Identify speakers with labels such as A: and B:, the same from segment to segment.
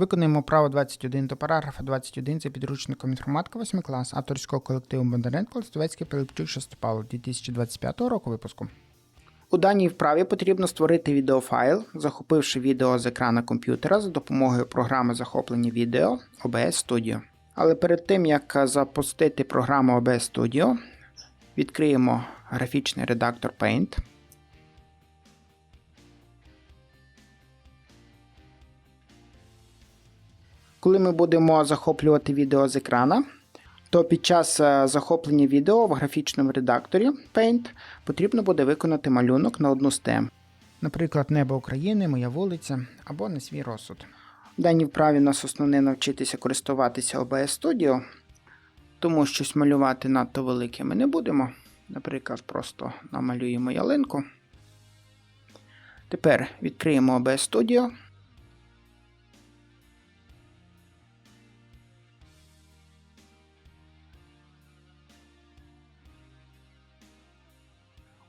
A: Виконуємо право 21 до параграфа 21 за підручником інформатика 8 клас авторського колективу Бондаренко Листовецький Пилипчук Шестопал 2025 року випуску. У даній вправі потрібно створити відеофайл, захопивши відео з екрана комп'ютера за допомогою програми захоплення відео OBS Studio. Але перед тим як запустити програму OBS Studio, відкриємо графічний редактор Paint. Коли ми будемо захоплювати відео з екрана, то під час е, захоплення відео в графічному редакторі Paint потрібно буде виконати малюнок на одну з тем. Наприклад, небо України, моя вулиця або на свій розсуд. В даній вправі нас основне навчитися користуватися OBS Studio, тому щось малювати надто велике ми не будемо. Наприклад, просто намалюємо ялинку. Тепер відкриємо OBS Studio.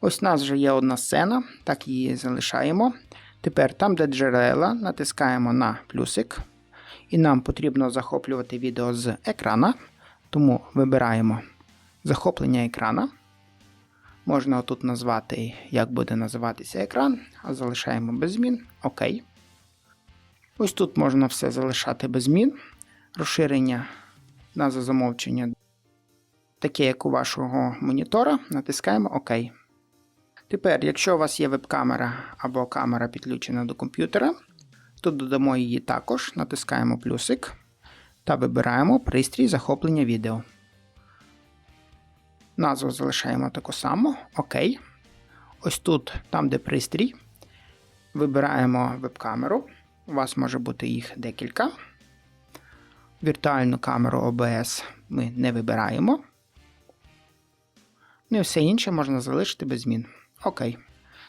A: Ось у нас вже є одна сцена, так її залишаємо. Тепер там, де джерела, натискаємо на плюсик. І нам потрібно захоплювати відео з екрана. Тому вибираємо захоплення екрана. Можна тут назвати, як буде називатися екран, а залишаємо без змін. ОК. Ось тут можна все залишати без змін. Розширення на замовчення, таке як у вашого монітора, натискаємо ОК. Тепер, якщо у вас є веб-камера або камера підключена до комп'ютера, то додамо її також, натискаємо плюсик та вибираємо пристрій захоплення відео. Назву залишаємо таку саму. ОК. Ось тут, там, де пристрій, вибираємо веб-камеру. У вас може бути їх декілька. Віртуальну камеру OBS ми не вибираємо. Ну і все інше можна залишити без змін. Окей.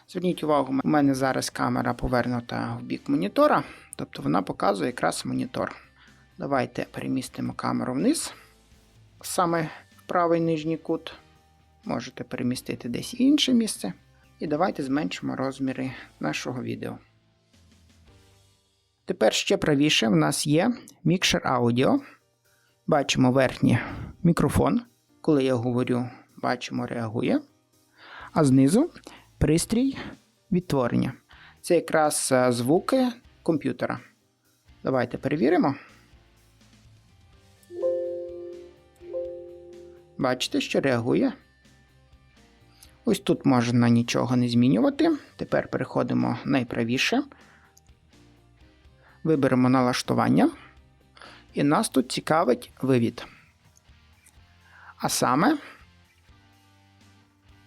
A: Зверніть увагу, у мене зараз камера повернута в бік монітора, тобто вона показує якраз монітор. Давайте перемістимо камеру вниз, саме в правий нижній кут. Можете перемістити десь інше місце. І давайте зменшимо розміри нашого відео. Тепер ще правіше в нас є мікшер аудіо. Бачимо верхній мікрофон. Коли я говорю, бачимо, реагує а знизу пристрій відтворення. Це якраз е, звуки комп'ютера. Давайте перевіримо. Бачите, що реагує. Ось тут можна нічого не змінювати. Тепер переходимо найправіше. Виберемо налаштування. І нас тут цікавить вивід. А саме.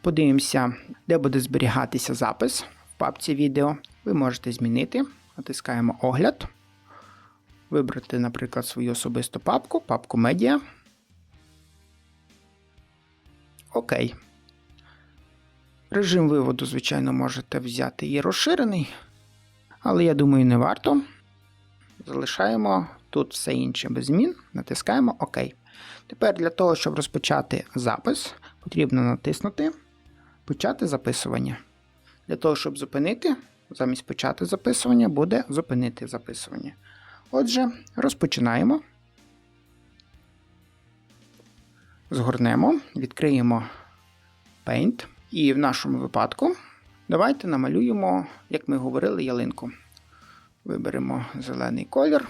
A: Подивимося, де буде зберігатися запис в папці відео. Ви можете змінити. Натискаємо огляд. Вибрати, наприклад, свою особисту папку, папку медіа. Окей. Режим виводу, звичайно, можете взяти і розширений. Але я думаю, не варто. Залишаємо тут все інше без змін. Натискаємо ОК. Тепер для того, щоб розпочати запис, потрібно натиснути Почати записування. Для того, щоб зупинити, замість почати записування, буде зупинити записування. Отже, розпочинаємо. Згорнемо, відкриємо Paint. І в нашому випадку давайте намалюємо, як ми говорили, ялинку. Виберемо зелений колір,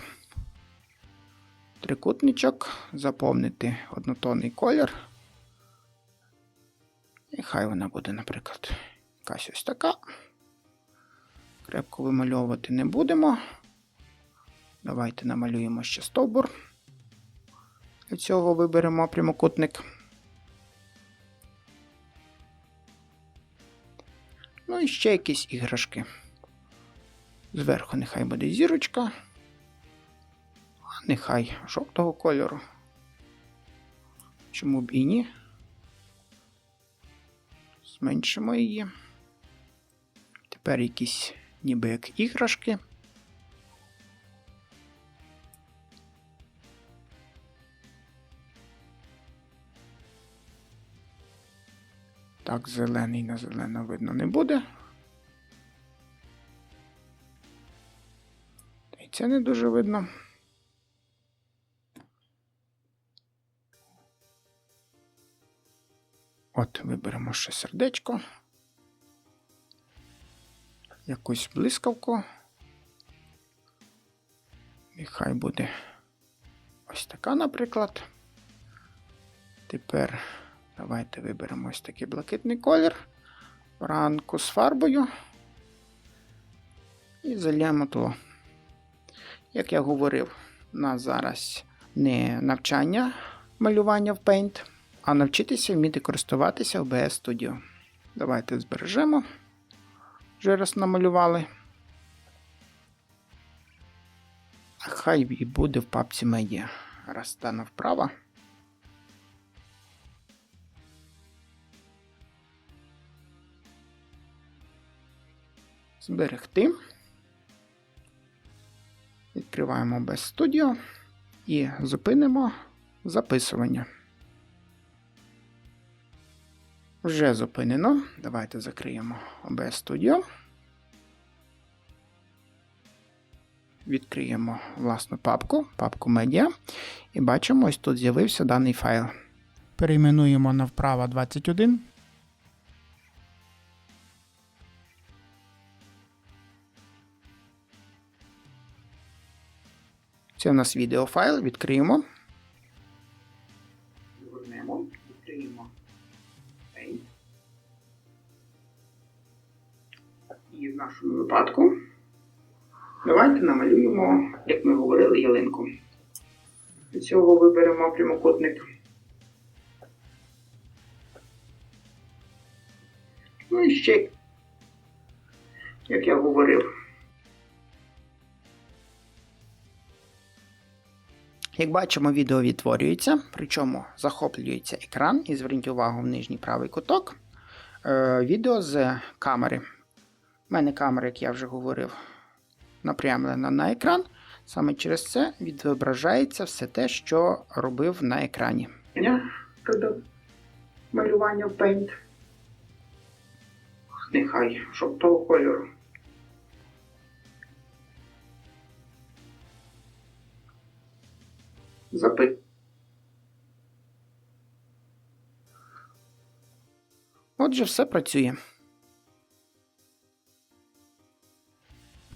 A: трикутничок, заповнити однотонний колір. І хай вона буде, наприклад, якась ось така. Крепко вимальовувати не будемо. Давайте намалюємо ще стовбур. Для цього виберемо прямокутник. Ну і ще якісь іграшки. Зверху нехай буде зірочка, а нехай жовтого кольору. Чому б і ні? Зменшимо її. Тепер якісь ніби як іграшки. Так, зелений на зелено видно не буде. Й це не дуже видно. От, виберемо ще сердечко. Якусь блискавку. І хай буде ось така, наприклад. Тепер давайте виберемо ось такий блакитний колір. Ранку з фарбою. І зальємо тло. Як я говорив, у нас зараз не навчання малювання в Paint, а навчитися вміти користуватися OBS Studio. Давайте збережемо. Вже раз намалювали. Хай і буде в папці медіа. Раз стане вправо. Зберегти. Відкриваємо OBS Studio і зупинимо записування. Вже зупинено. Давайте закриємо OBS Studio. Відкриємо власну папку, папку медіа, і бачимо, ось тут з'явився даний файл. Перейменуємо на вправо 21. Це у нас відеофайл, відкриємо. В нашому випадку давайте намалюємо, як ми говорили, ялинку. Для цього виберемо прямокутник. Ну і ще, як я говорив, Як бачимо, відео відтворюється, причому захоплюється екран і зверніть увагу в нижній правий куток. Е, відео з камери. У мене камера, як я вже говорив, напрямлена на екран. Саме через це відображається все те, що робив на екрані. Малювання в Paint. Нехай жовтого кольору. Запит. Отже, все працює.